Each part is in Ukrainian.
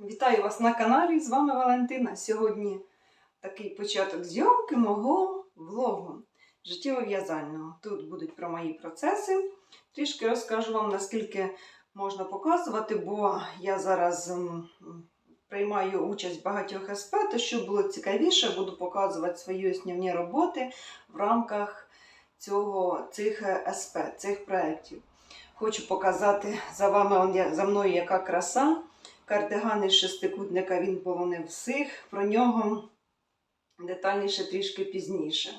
Вітаю вас на каналі. З вами Валентина. Сьогодні такий початок зйомки мого влогу життєво-в'язального. Тут будуть про мої процеси. Трішки розкажу вам, наскільки можна показувати, бо я зараз м, м, приймаю участь в багатьох СП, то щоб було цікавіше, буду показувати свої основні роботи в рамках цього, цих е, СП, цих проєктів. Хочу показати за вами за мною яка краса. Кардиган із шестикутника він полонив всіх. Про нього детальніше трішки пізніше.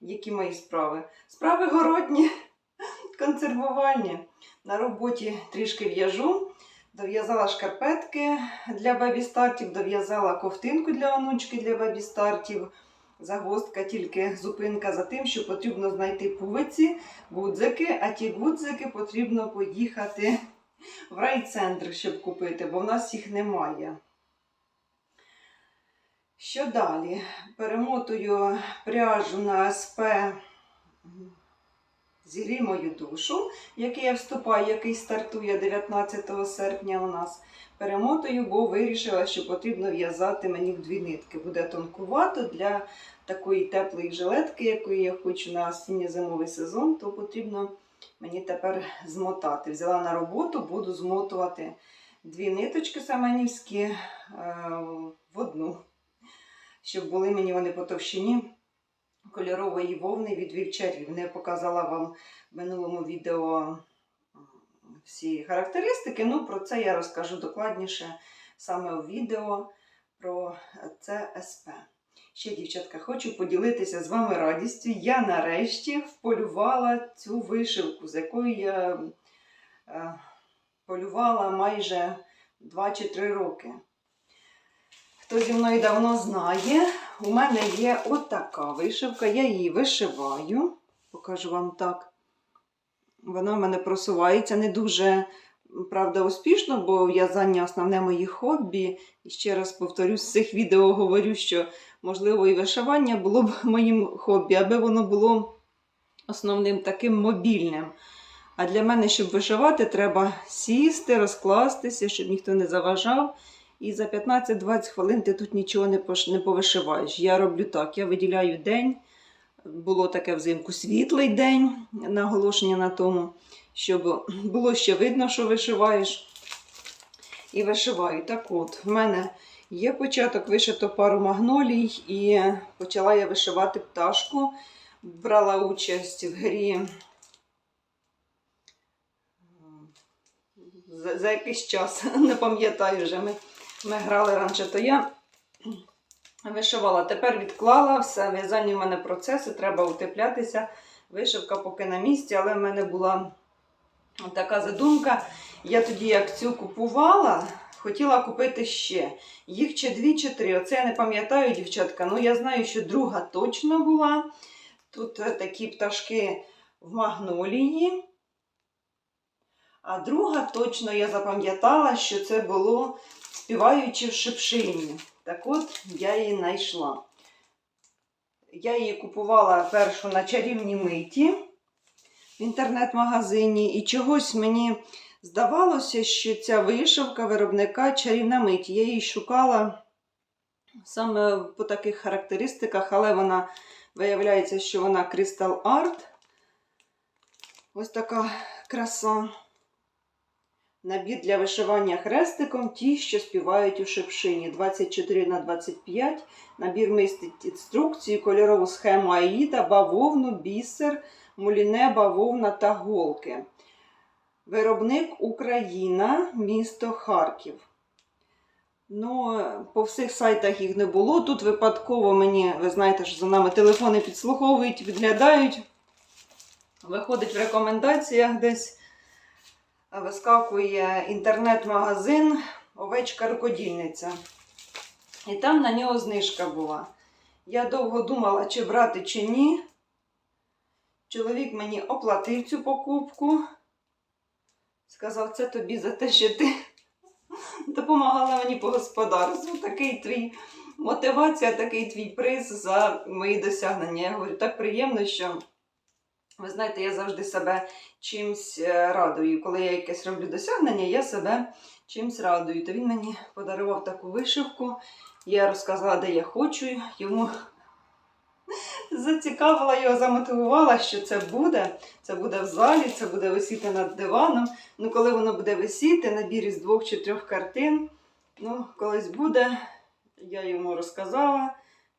Які мої справи? Справи городні, консервування. На роботі трішки в'яжу. Дов'язала шкарпетки для бабі-стартів, дов'язала ковтинку для онучки для бабі-стартів. Загвоздка тільки зупинка за тим, що потрібно знайти пувиці, гудзики, а ті гудзики потрібно поїхати в райцентр, щоб купити, бо в нас їх немає. Що далі? Перемотую пряжу на СП Зігрій мою душу, який я вступаю, який стартує 19 серпня у нас. Перемотую, бо вирішила, що потрібно в'язати мені в дві нитки. Буде тонкувато для такої теплої жилетки, якої я хочу на осінньо-зимовий сезон, то потрібно мені тепер змотати. Взяла на роботу, буду змотувати дві ниточки саманівські е, в одну, щоб були мені вони по товщині кольорової вовни від вівчарів. Не показала вам в минулому відео всі характеристики. Ну, про це я розкажу докладніше саме у відео про ЦСП. Ще, дівчатка, хочу поділитися з вами радістю. Я нарешті вполювала цю вишивку, з якою я е, полювала майже 2 чи 3 роки. Хто зі мною давно знає, у мене є отака вишивка. Я її вишиваю. Покажу вам так. Вона в мене просувається не дуже, правда, успішно, бо в'язання основне моє хобі. І ще раз повторюсь, з цих відео говорю, що можливо і вишивання було б моїм хобі, аби воно було основним таким мобільним. А для мене, щоб вишивати, треба сісти, розкластися, щоб ніхто не заважав. І за 15-20 хвилин ти тут нічого не, не повишиваєш. Я роблю так: я виділяю день. Було таке взимку світлий день, наголошення на тому, щоб було ще видно, що вишиваєш. І вишиваю. Так от, в мене є початок, вишито пару магнолій, і почала я вишивати пташку. Брала участь в грі за, за якийсь час, не пам'ятаю вже. Ми, ми грали раніше, то я вишивала. Тепер відклала все. В'язання в мене процеси, треба утеплятися. Вишивка поки на місці, але в мене була така задумка. Я тоді, як цю купувала, хотіла купити ще. Їх чи дві, чи три. Оце я не пам'ятаю, дівчатка. Ну, я знаю, що друга точно була. Тут е, такі пташки в магнолії. А друга точно я запам'ятала, що це було співаючи в шипшині. Так от я її знайшла. Я її купувала першу на чарівній миті в інтернет-магазині, і чогось мені здавалося, що ця вишивка виробника чарівна мить. Я її шукала саме по таких характеристиках, але вона виявляється, що вона Crystal Art. Ось така краса. Набір для вишивання хрестиком ті, що співають у шипшині 24 на 25 Набір містить інструкцію, кольорову схему аїда, бавовну, бісер, муліне, бавовна та голки. Виробник Україна, місто Харків. Ну, по всіх сайтах їх не було. Тут випадково мені, ви знаєте, що за нами телефони підслуховують, відглядають. Виходить в рекомендаціях десь вискакує інтернет-магазин Овечка рукодільниця. І там на нього знижка була. Я довго думала, чи брати, чи ні. Чоловік мені оплатив цю покупку. Сказав, це тобі за те, що ти допомагала мені по господарству. Такий твій мотивація, такий твій приз за мої досягнення. Я говорю, так приємно, що Ви знаєте, я завжди себе чимсь е, радую. Коли я якесь роблю досягнення, я себе чимсь радую. То він мені подарував таку вишивку. Я розказала, де я хочу. Йому зацікавила його, замотивувала, що це буде. Це буде в залі, це буде висіти над диваном. Ну, коли воно буде висіти, набір із двох чи трьох картин, ну, колись буде, я йому розказала,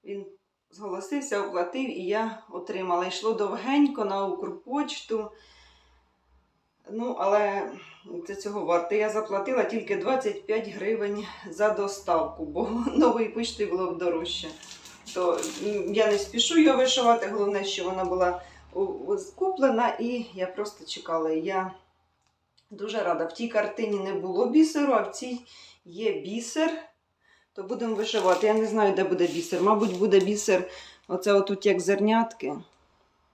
він зголосився, оплатив, і я отримала. Йшло довгенько на Укрпочту. Ну, але це цього варте. Я заплатила тільки 25 гривень за доставку, бо нової почти було б дорожче. То я не спішу його вишивати. Головне, що вона була куплена, і я просто чекала. Я дуже рада. В тій картині не було бісеру, а в цій є бісер. То будемо вишивати. Я не знаю, де буде бісер. Мабуть, буде бісер. Оце отут як зернятки.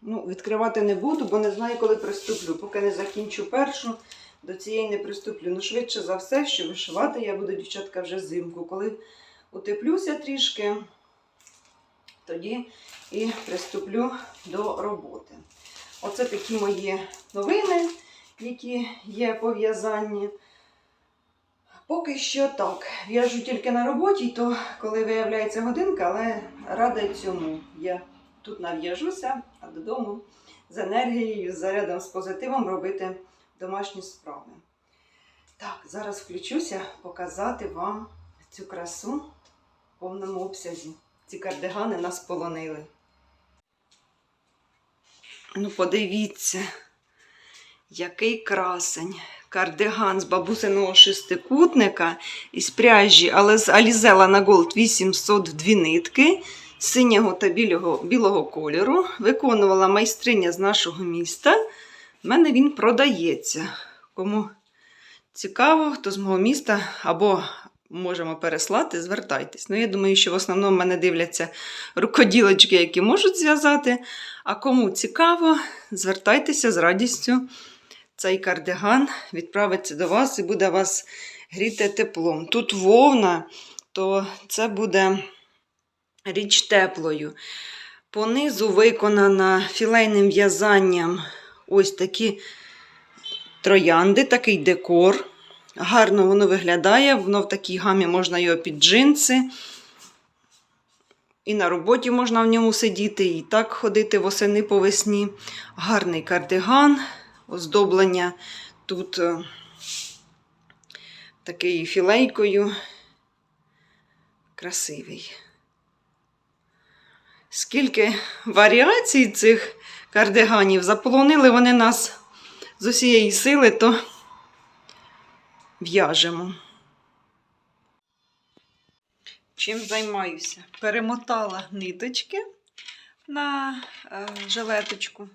Ну, відкривати не буду, бо не знаю, коли приступлю. Поки не закінчу першу, до цієї не приступлю. Ну, швидше за все, що вишивати я буду, дівчатка, вже взимку. Коли утеплюся трішки, тоді і приступлю до роботи. Оце такі мої новини, які є пов'язані. Поки що так. В'яжу тільки на роботі, то коли виявляється годинка, але рада цьому. Я тут нав'яжуся, а додому з енергією, з зарядом, з позитивом робити домашні справи. Так, зараз включуся показати вам цю красу в повному обсязі. Ці кардигани нас полонили. Ну, подивіться, який красень. Кардиган з бабусиного шестикутника із пряжі, але з Алізела на Голд 800 в дві нитки синього та білого, білого кольору. Виконувала майстриня з нашого міста. У мене він продається. Кому цікаво, хто з мого міста або можемо переслати, звертайтесь. Ну, я думаю, що в основному мене дивляться рукоділочки, які можуть зв'язати. А кому цікаво, звертайтеся з радістю. Цей кардиган відправиться до вас і буде вас гріти теплом. Тут вовна, то це буде річ теплою. Понизу виконана філейним в'язанням ось такі троянди, такий декор. Гарно воно виглядає, воно в такій гамі можна його під джинси. І на роботі можна в ньому сидіти, і так ходити восени по весні. Гарний кардиган, оздоблення тут е, такий філейкою. Красивий. Скільки варіацій цих кардиганів заполонили вони нас з усієї сили, то в'яжемо. Чим займаюся? Перемотала ниточки на е, жилеточку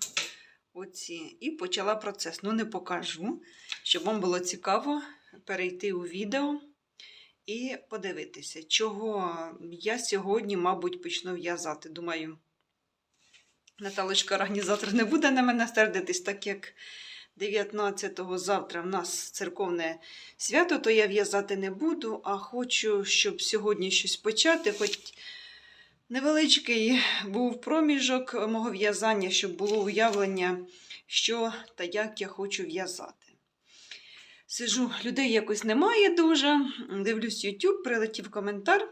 оці, і почала процес. Ну, не покажу, щоб вам було цікаво перейти у відео і подивитися, чого я сьогодні, мабуть, почну в'язати. Думаю, Наталочка організатор не буде на мене сердитись, так як 19-го завтра в нас церковне свято, то я в'язати не буду, а хочу, щоб сьогодні щось почати, хоч невеличкий був проміжок мого в'язання, щоб було уявлення, що та як я хочу в'язати. Сижу, людей якось немає дуже. Дивлюсь YouTube, прилетів коментар.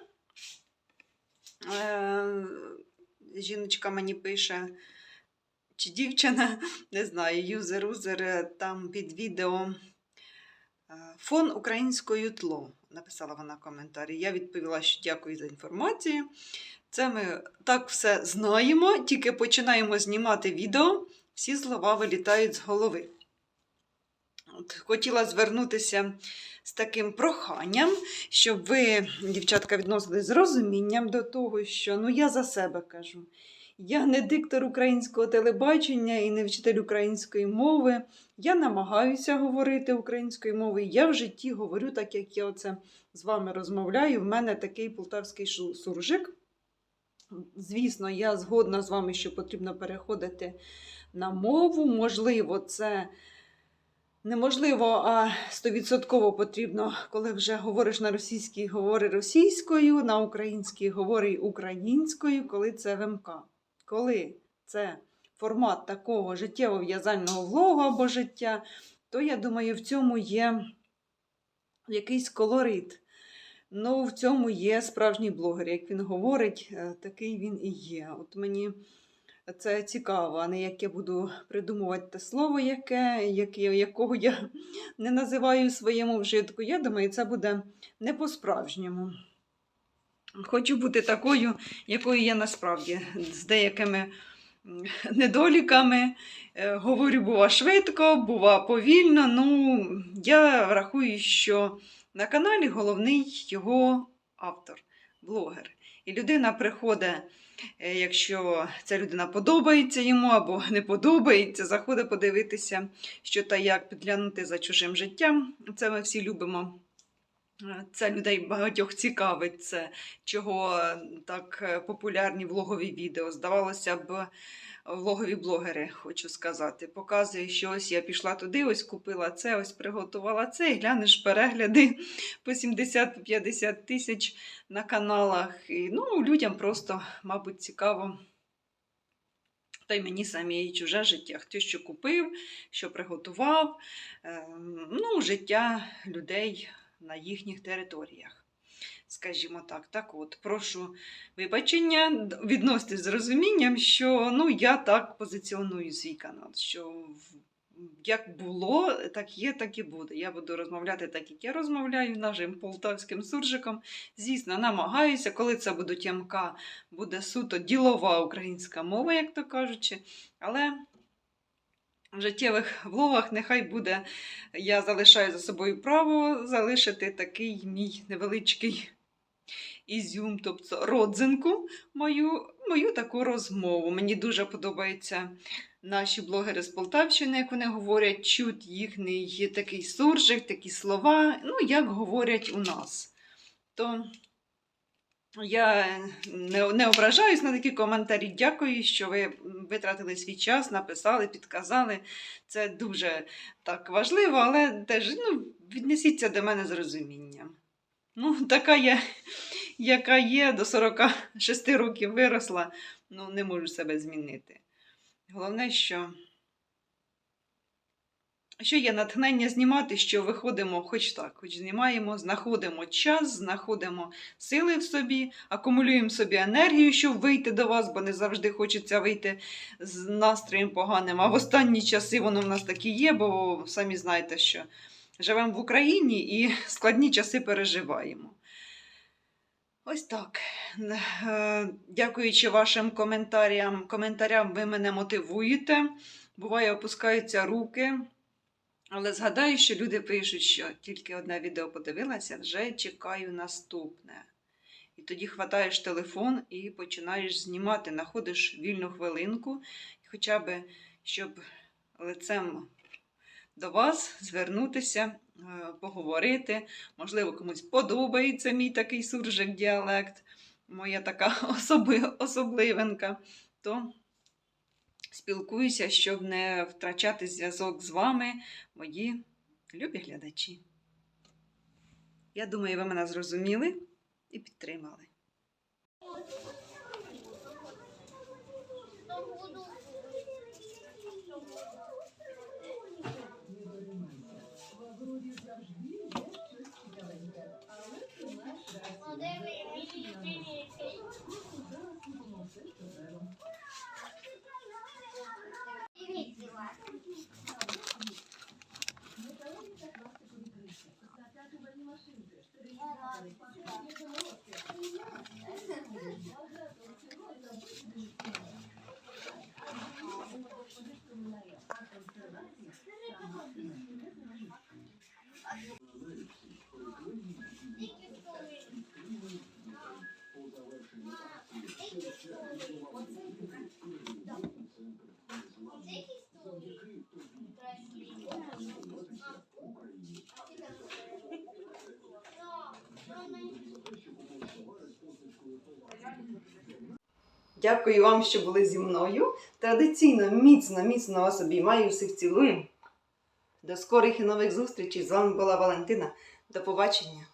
Е, жіночка мені пише, чи дівчина, не знаю, юзер-узер е, там під відео е, фон українською тло. Написала вона коментарі. Я відповіла, що дякую за інформацію. Це ми так все знаємо, тільки починаємо знімати відео, всі слова вилітають з голови. От, хотіла звернутися з таким проханням, щоб ви, дівчатка, відносились з розумінням до того, що ну я за себе кажу. Я не диктор українського телебачення і не вчитель української мови. Я намагаюся говорити українською мовою. Я в житті говорю так, як я оце з вами розмовляю. В мене такий полтавський суржик. Звісно, я згодна з вами, що потрібно переходити на мову. Можливо, це неможливо, а стовідсотково потрібно, коли вже говориш на російській, говори російською, на українській говори українською, коли це ВМК. Коли це формат такого життєво-в'язального влогу або життя, то я думаю, в цьому є якийсь колорит. Ну, в цьому є справжній блогер. Як він говорить, е, такий він і є. От мені це цікаво, а не як я буду придумувати те слово, яке, якого я не називаю в своєму вжитку. Я думаю, це буде не по-справжньому. Хочу бути такою, якою я насправді, з деякими недоліками. Е, Говорю, бува швидко, бува повільно. Ну, я рахую, що на каналі головний його автор, блогер. І людина приходить, е, якщо ця людина подобається йому або не подобається, заходить подивитися, що та як підглянути за чужим життям. Це ми всі любимо. Це людей багатьох цікавить, це чого е, так е, популярні влогові відео. Здавалося б, влогові блогери, хочу сказати. Показує, що ось я пішла туди, ось купила це, ось приготувала це, і глянеш перегляди по 70-50 тисяч на каналах. І, ну, людям просто, мабуть, цікаво. Та й мені самі і чуже життя. Хто що купив, що приготував, ем, ну, життя людей на їхніх територіях. Скажімо так, так от, прошу вибачення, д- з розумінням, що ну, я так позиціоную свій канал, що як було, так є, так і буде. Я буду розмовляти так, як я розмовляю нашим полтавським суржиком. Звісно, намагаюся, коли це будуть ямка, буде суто ділова українська мова, як то кажучи. Але в життєвих влогах нехай буде, я залишаю за собою право залишити такий мій невеличкий ізюм, тобто родзинку, мою, мою таку розмову. Мені дуже подобаються наші блогери з Полтавщини, як вони говорять, чуть їхній такий суржик, такі слова, ну, як говорять у нас. То я не, не ображаюсь на такі коментарі. Дякую, що ви витратили свій час, написали, підказали. Це дуже так важливо, але теж ну, віднесіться до мене з розумінням. Ну, така я, яка є, до 46 років виросла, ну, не можу себе змінити. Головне, що, що є натхнення знімати, що виходимо хоч так, хоч знімаємо, знаходимо час, знаходимо сили в собі, акумулюємо собі енергію, щоб вийти до вас, бо не завжди хочеться вийти з настроєм поганим. А в останні часи воно в нас так і є, бо самі знаєте, що живемо в Україні і складні часи переживаємо. Ось так. Е, Дякуючи вашим коментарям, коментарям, ви мене мотивуєте. Буває, опускаються руки. Але згадаю, що люди пишуть, що тільки одне відео подивилася, вже чекаю наступне. І тоді хватаєш телефон і починаєш знімати, знаходиш вільну хвилинку, хоча б щоб лицем до вас звернутися, е, поговорити. Можливо, комусь подобається мій такий суржик діалект, моя така особи, особливинка. То спілкуюся, щоб не втрачати зв'язок з вами, мої любі глядачі. Я думаю, ви мене зрозуміли і підтримали. Дякую вам, що були зі мною. Традиційно, міцно, міцно вас обіймаю, всіх цілую. До скорих і нових зустрічей. З вами була Валентина. До побачення.